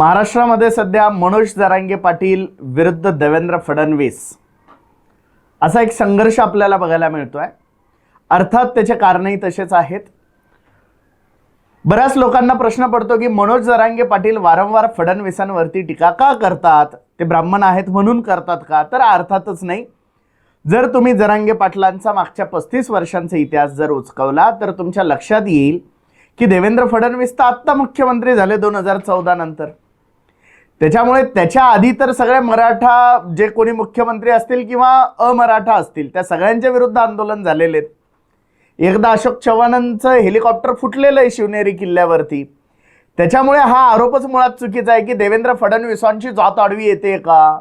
महाराष्ट्रामध्ये सध्या मनोज जरांगे पाटील विरुद्ध देवेंद्र फडणवीस असा एक संघर्ष आपल्याला बघायला मिळतोय. अर्थात त्याचे कारणही तसेच आहेत. बऱ्याच लोकांना प्रश्न पडतो की मनोज जरांगे पाटील वारंवार फडणवीसांवरती टीका का करतात? ते ब्राह्मण आहेत म्हणून करतात का? तर अर्थातच नाही. जर तुम्ही जरांगे पाटलांचा मागच्या पस्तीस वर्षांचा इतिहास जर उचकवला तर तुमच्या लक्षात येईल की देवेंद्र फडणवीस तर आत्ता मुख्यमंत्री झाले दोन हजार चौदा नंतर. त्याच्यामुळे त्याच्या आधी तर सगळे मराठा जे कोणी मुख्यमंत्री असतील किंवा अमराठा असतील त्या सगळ्यांच्या विरुद्ध आंदोलन झालेले आहेत. एकदा अशोक चव्हाणांचं हेलिकॉप्टर फुटलेलं आहे शिवनेरी किल्ल्यावरती. त्याच्यामुळे हा आरोपच मुळात चुकीचा आहे की देवेंद्र फडणवीसांची जात आडवी येते का?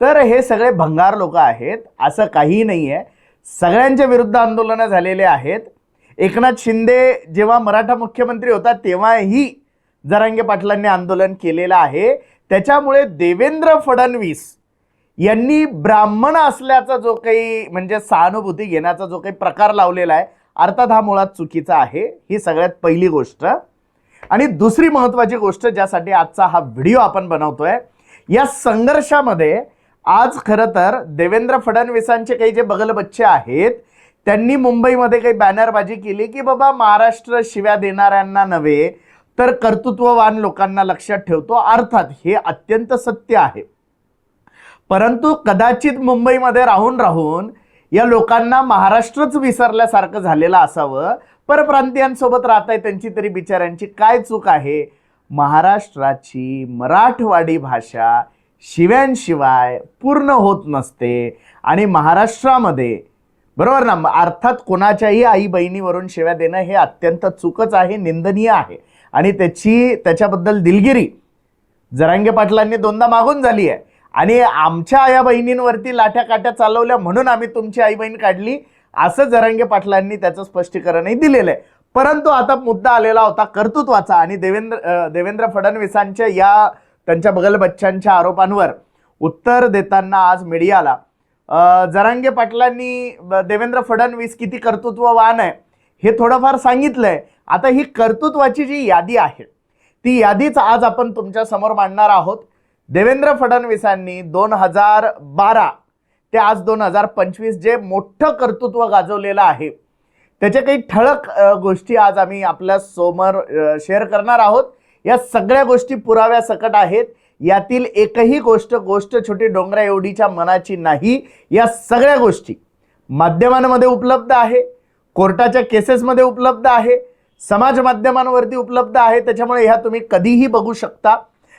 तर हे सगळे भंगार लोक आहेत असं काही नाही आहे सगळ्यांच्या विरुद्ध आंदोलनं झालेले आहेत. एकनाथ शिंदे जेव्हा मराठा मुख्यमंत्री होता तेव्हाही जरांगे पाटलांनी आंदोलन केलेलं आहे. त्याच्यामुळे देवेंद्र फडणवीस यांनी ब्राह्मण असल्याचा जो काही म्हणजे सहानुभूती घेण्याचा जो काही प्रकार लावलेला आहे अर्थात हा मुळात चुकीचा आहे. ही सगळ्यात पहिली गोष्ट. आणि दुसरी महत्त्वाची गोष्ट ज्यासाठी आजचा हा व्हिडिओ आपण बनवतोय या संघर्षामध्ये आज खरं तर देवेंद्र फडणवीसांचे काही जे बगलबच्चे आहेत त्यांनी मुंबईमध्ये काही बॅनरबाजी केली की बाबा महाराष्ट्र शिव्या देणाऱ्यांना नव्हे तर कर्तृत्ववान लोकांना लक्षात ठेवतो. अर्थात हे अत्यंत सत्य आहे. परंतु कदाचित मुंबईमध्ये राहून राहून या लोकांना महाराष्ट्रच विसरल्यासारखं झालेलं असावं. परप्रांतीयांसोबत राहताय त्यांची तरी बिचाऱ्यांची काय चूक आहे? महाराष्ट्राची मराठवाडी भाषा शिव्यांशिवाय पूर्ण होत नसते. आणि महाराष्ट्रामध्ये बरोबर ना? अर्थात कोणाच्याही आई बहिणीवरून शिव्या देणं हे अत्यंत चूकच आहे निंदनीय आहे. आणि त्याची त्याच्याबद्दल दिलगिरी जरांगे पाटलांनी दोनदा मागून झाली आहे. आणि आमच्या आया बहिणींवरती लाठ्या काट्या चालवल्या म्हणून आम्ही तुमची आई बहीण काढली असं जरांगे पाटलांनी त्याचं स्पष्टीकरणही दिलेलं आहे. परंतु आता मुद्दा आलेला होता कर्तृत्वाचा आणि देवेंद्र देवेंद्र फडणवीसांच्या या त्यांच्या बगल बच्चांच्या आरोपांवर उत्तर देताना आज मीडियाला जरांगे पाटलांनी ब- देवेंद्र फडणवीस किती कर्तृत्ववान आहे हे थोडंफार सांगितलंय. आता ही कर्तृत्वाची जी यादी आहे ती यादीच आज आपण तुमच्यासमोर मांडणार आहोत. देवेंद्र फडणवीसांनी दोन हजार बारा ते आज दोन हजार पंचवीस जे मोठं कर्तृत्व गाजवलेलं आहे त्याच्या काही ठळक गोष्टी आज आम्ही आपल्यासमोर शेअर करणार आहोत. या सगळ्या गोष्टी पुराव्या सकट आहेत. यातील एकही गोष्ट गोष्ट छोटी डोंगरा एवढीच्या मनाची नाही. या सगळ्या गोष्टी माध्यमांमध्ये उपलब्ध आहे कोर्टाच्या केसेसमध्ये उपलब्ध आहे. समाज माध्यमांवरती उपलब्ध आहे त्याच्यामुळे ह्या तुम्ही कधीही बघू शकता.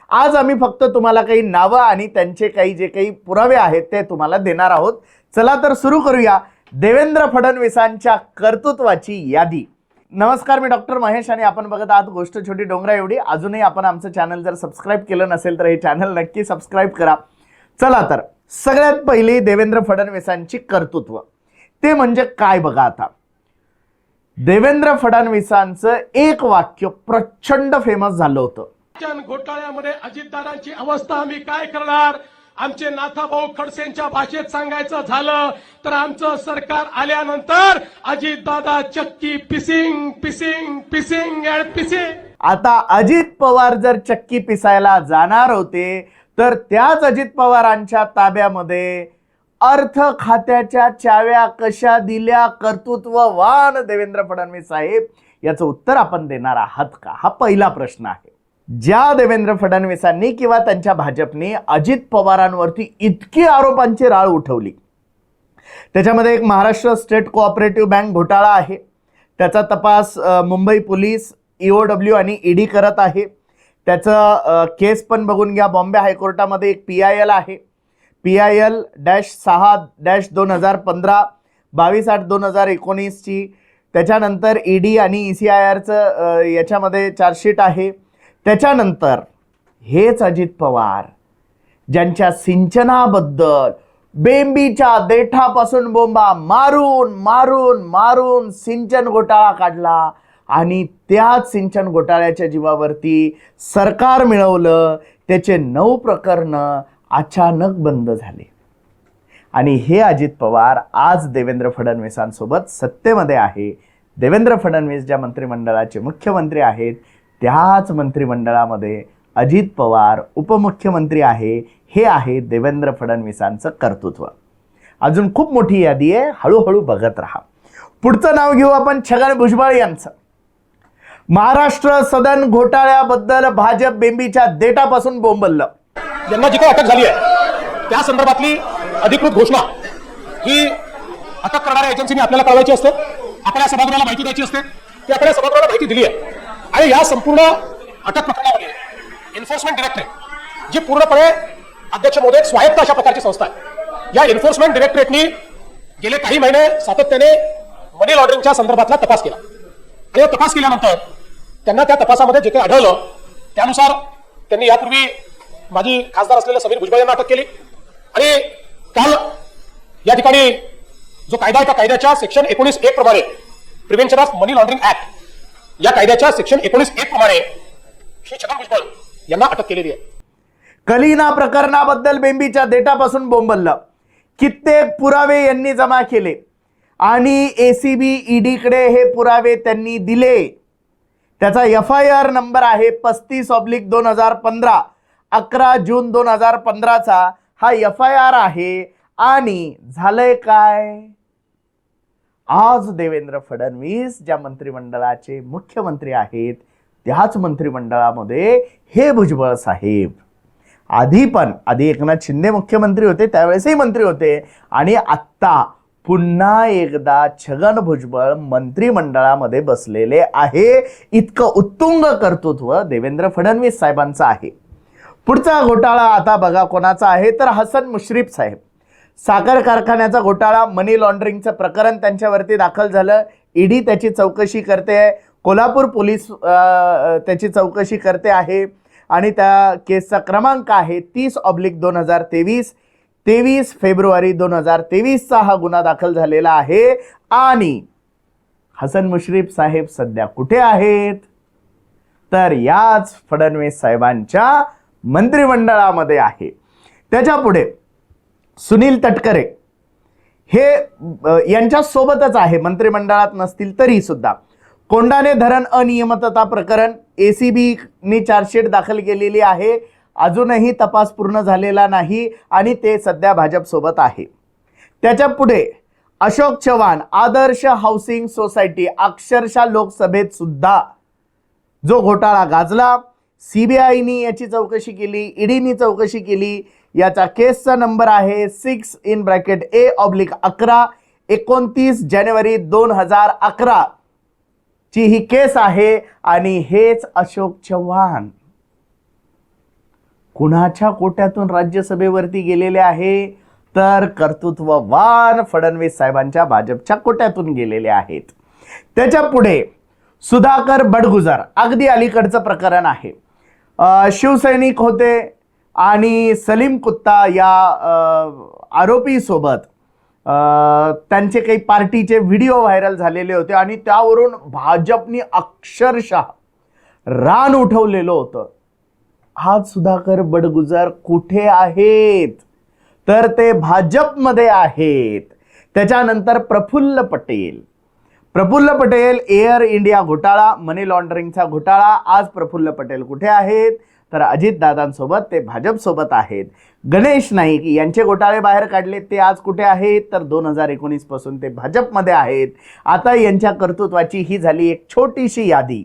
आज आम्ही फक्त तुम्हाला काही नावं आणि त्यांचे काही जे काही पुरावे आहेत ते तुम्हाला देणार आहोत. चला तर सुरू करूया देवेंद्र फडणवीसांच्या कर्तृत्वाची यादी. नमस्कार मी डॉक्टर महेश आणि आपण बघत आहात गोष्ट छोटी डोंगरा एवढी. अजूनही आपण आमचं चॅनल जर सबस्क्राईब केलं नसेल तर हे चॅनल नक्की सबस्क्राईब करा. चला तर सगळ्यात पहिली देवेंद्र फडणवीसांची कर्तृत्व. ते म्हणजे काय बघा आता. देवेंद्र फडणवीसांचं एक वाक्य प्रचंड फेमस झालं होतं. घोटाळ्यामध्ये अजितदादांची अवस्था आम्ही काय करणार? आमचे नाथाभाऊ खडसेंच्या भाषेत सांगायचं झालं तर आमचं सरकार आल्यानंतर अजितदादा चक्की पिसिंग पिसिंग पिसिंग अँड पिसिंग. आता अजित पवार जर चक्की पिसायला जाणार होते तर त्याच अजित पवारांच्या ताब्यामध्ये अर्थ खात्याच्या चाव्या कशा दिल्या? कर्तृत्ववान देवेंद्र फडणवीस साहेब याचं उत्तर आपण देणार आहात का? हा पहिला प्रश्न आहे. ज्या देवेंद्र फडणवीसांनी किंवा त्यांच्या भाजपने अजित पवारांवरती इतकी आरोपांची राळ उठवली. त्याच्यामध्ये एक महाराष्ट्र स्टेट कोऑपरेटिव्ह बँक घोटाळा आहे. त्याचा तपास मुंबई पोलीस ईओ डब्ल्यू आणि ईडी करत आहे. त्याचं केस पण बघून घ्या. बॉम्बे हायकोर्टामध्ये एक पी आय एल आहे. पी आय एल डॅश सहा डॅश दोन हजार पंधरा बावीस आठ दोन हजार एकोणीसची. त्याच्यानंतर ई डी आणि ई सी आय आरचं याच्यामध्ये चार्जशीट आहे. त्याच्यानंतर हेच अजित पवार ज्यांच्या सिंचनाबद्दल बेंबीच्या देठापासून बोंबा मारून मारून मारून सिंचन घोटाळा काढला आणि त्याच सिंचन घोटाळ्याच्या जीवावरती सरकार मिळवलं. त्याचे नऊ प्रकरणं अचानक बंद झाले. आणि हे अजित पवार आज देवेंद्र फडणवीसांसोबत सत्तेमध्ये आहे. देवेंद्र फडणवीस ज्या मंत्रिमंडळाचे मुख्यमंत्री आहेत त्याच मंत्रिमंडळामध्ये अजित पवार उपमुख्यमंत्री आहे. हे आहे देवेंद्र फडणवीसांचं कर्तृत्व. अजून खूप मोठी यादी आहे. हळूहळू बघत राहा. पुढचं नाव घेऊ आपण छगन भुजबळ यांचं. महाराष्ट्र सदन घोटाळ्याबद्दल भाजप बेंबीच्या देटापासून बोंबललं. यांना जी काही अटक झाली आहे त्या संदर्भातली अधिकृत घोषणा ही अटक करणाऱ्या एजन्सीने आपल्याला कळवायची असते. आपल्या सभागृहाला माहिती द्यायची असते. ती आपल्या सभागृहाला माहिती दिली आहे. आणि या संपूर्ण अटक प्रकरणामध्ये एन्फोर्समेंट डिरेक्टरेट जी पूर्णपणे अध्यक्ष मोदी एक स्वायत्त अशा प्रकारची संस्था आहे. या एन्फोर्समेंट डिरेक्टरेटनी गेले काही महिने सातत्याने मनी लॉन्ड्रिंगच्या संदर्भातला तपास केला. आणि तपास केल्यानंतर त्यांना त्या तपासामध्ये जे काही आढळलं त्यानुसार त्यांनी यापूर्वी माजी खासदार असलेल्या समीर भुजबळ यांना अटक केली. आणि काल या ठिकाणी जो कायदा आहे त्या कायद्याच्या सेक्शन एकोणीस एक प्रमाणे prevention of money laundering act या कायद्याच्या सेक्शन एकोणीस एक प्रमाणे श्री छगन भुजबळ यांना अटक केलेली आहे. कलिना प्रकरणाबद्दल बेंबीच्या देटापासून बोंबललं. कित्येक पुरावे यांनी जमा केले. आणि एसीबी ईडीकडे हे पुरावे त्यांनी दिले. त्याचा एफ आय आर नंबर आहे पस्तीस ऑब्लिक दोन हजार पंधरा. अकरा जून दोन हजार पंधराचा हा एफ आय आर आहे. आणि झालंय काय? आज देवेंद्र फडणवीस ज्या मंत्रिमंडळाचे मुख्यमंत्री आहेत त्याच मंत्रिमंडळामध्ये हे भुजबळ साहेब. आधी पण आधी एकनाथ शिंदे मुख्यमंत्री होते त्यावेळेसही मंत्री होते. आणि आत्ता पुन्हा एकदा छगन भुजबळ मंत्रिमंडळामध्ये बसलेले आहे. इतकं उत्तुंग कर्तृत्व देवेंद्र फडणवीस साहेबांचं आहे. पुढचा घोटाळा आता बघा कोणाचा आहे. तर हसन मुश्रीफ साहेब. साखर कारखान्याचा घोटाळा मनी लॉन्ड्रिंगचं प्रकरण त्यांच्यावरती दाखल झालं. ईडी त्याची चौकशी करते. आहे कोल्हापूर पोलीस त्याची चौकशी करते आहे. आणि त्या केसचा क्रमांक आहे तीस ऑब्लिक दोन हजार तेवीस. तेवीस फेब्रुवारी दोन हजार तेवीसचा हा गुन्हा दाखल झालेला आहे. आणि हसन मुश्रीफ साहेब सध्या कुठे आहेत? तर याच फडणवीस साहेबांच्या मंत्रिमंडळामध्ये आहे. त्याच्यापुढे सुनील तटकरे हे यांच्यासोबतच आहे. मंत्रिमंडळात नसतील तरी सुद्धा. कोंडाने धरण अनियमितता प्रकरण ए सी बीनी चार्जशीट दाखल केलेली आहे. अजूनही तपास पूर्ण झालेला नाही आणि ते सध्या भाजपसोबत आहे. त्याच्या पुढे अशोक चव्हाण आदर्श हाऊसिंग सोसायटी अक्षरशः लोकसभेत सुद्धा जो घोटाळा गाजला सीबीआयनी याची चौकशी केली ईडीनी चौकशी केली. याचा केसचा नंबर आहे six in bracket A oblique अकरा एकोणतीस जानेवारी दोन हजार अकरा. ची ही केस आहे आणि हेच अशोक चव्हाण. कुणाच्या कोट्यातून राज्यसभेवरती गेलेले आहे? तर कर्तृत्ववान फडणवीस साहेबांच्या भाजपच्या कोट्यातून गेलेले आहेत. त्याच्या पुढे सुधाकर बडगुजर अगदी अलीकडचं प्रकरण आहे. शिवसैनिक होते आणि सलीम कुत्ता या आरोपीसोबत त्यांचे काही पार्टीचे व्हिडिओ व्हायरल झालेले होते आणि त्यावरून भाजपनी अक्षरशः रान उठवलेलं होतं. हा सुधाकर बडगुजर कुठे आहेत? तर ते भाजपमध्ये आहेत. त्याच्यानंतर प्रफुल्ल पटेल. प्रफुल्ल पटेल एअर इंडिया घोटाळा मनी लॉन्ड्रिंगचा घोटाळा. आज प्रफुल्ल पटेल कुठे आहेत? तर अजित दादांसोबत ते भाजपसोबत आहेत. गणेश नाईक यांचे घोटाळे बाहेर काढले ते आज कुठे आहेत? तर दोन हजार एकोणीसपासून ते भाजपमध्ये आहेत. आता यांच्या कर्तृत्वाची ही झाली एक छोटीशी यादी.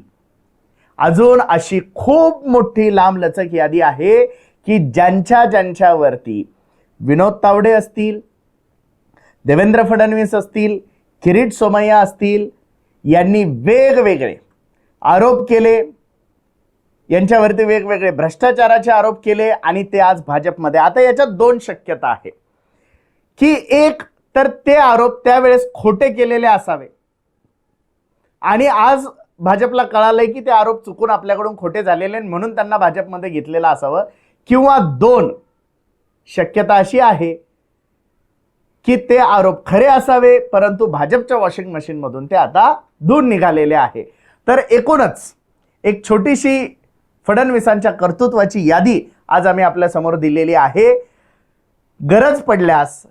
अजून अशी खूप मोठी लांबलचक यादी आहे की ज्यांच्या ज्यांच्यावरती विनोद तावडे असतील देवेंद्र फडणवीस असतील किरीट सोमय्या असतील यांनी वेगवेगळे आरोप केले. यांच्यावरती वेगवेगळे भ्रष्टाचाराचे आरोप केले आणि ते आज भाजपमध्ये. आता याच्यात दोन शक्यता आहे. की एक तर ते आरोप त्यावेळेस खोटे केलेले असावे. आणि आज भाजपला कळालंय की ते आरोप चुकून आपल्याकडून खोटे झालेले म्हणून त्यांना भाजपमध्ये घेतलेलं असावं. किंवा दोन शक्यता अशी आहे की ते आरोप खरे असावे परंतु भाजपच्या वॉशिंग मशीनमधून ते आता दूर निघालेले आहे. तर एकूणच एक छोटीशी फडणवीसांच्या कर्तृत्वाची यादी आज आम्ही आपल्यासमोर दिलेली आहे. गरज पडल्यास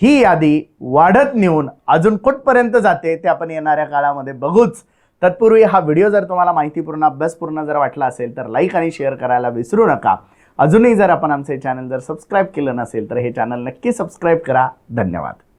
ही यादी वाढत नेऊन अजून कुठपर्यंत जाते ते आपण येणाऱ्या काळामध्ये बघूच. तत्पूर्वी हा व्हिडिओ जर तुम्हाला माहितीपूर्ण अभ्यासपूर्ण जर वाटला असेल तर लाईक आणि शेअर करायला विसरू नका. अजूनही जर आपण आमचे चॅनल जर सबस्क्राईब केलं नसेल तर हे चॅनल नक्की सबस्क्राईब करा. धन्यवाद.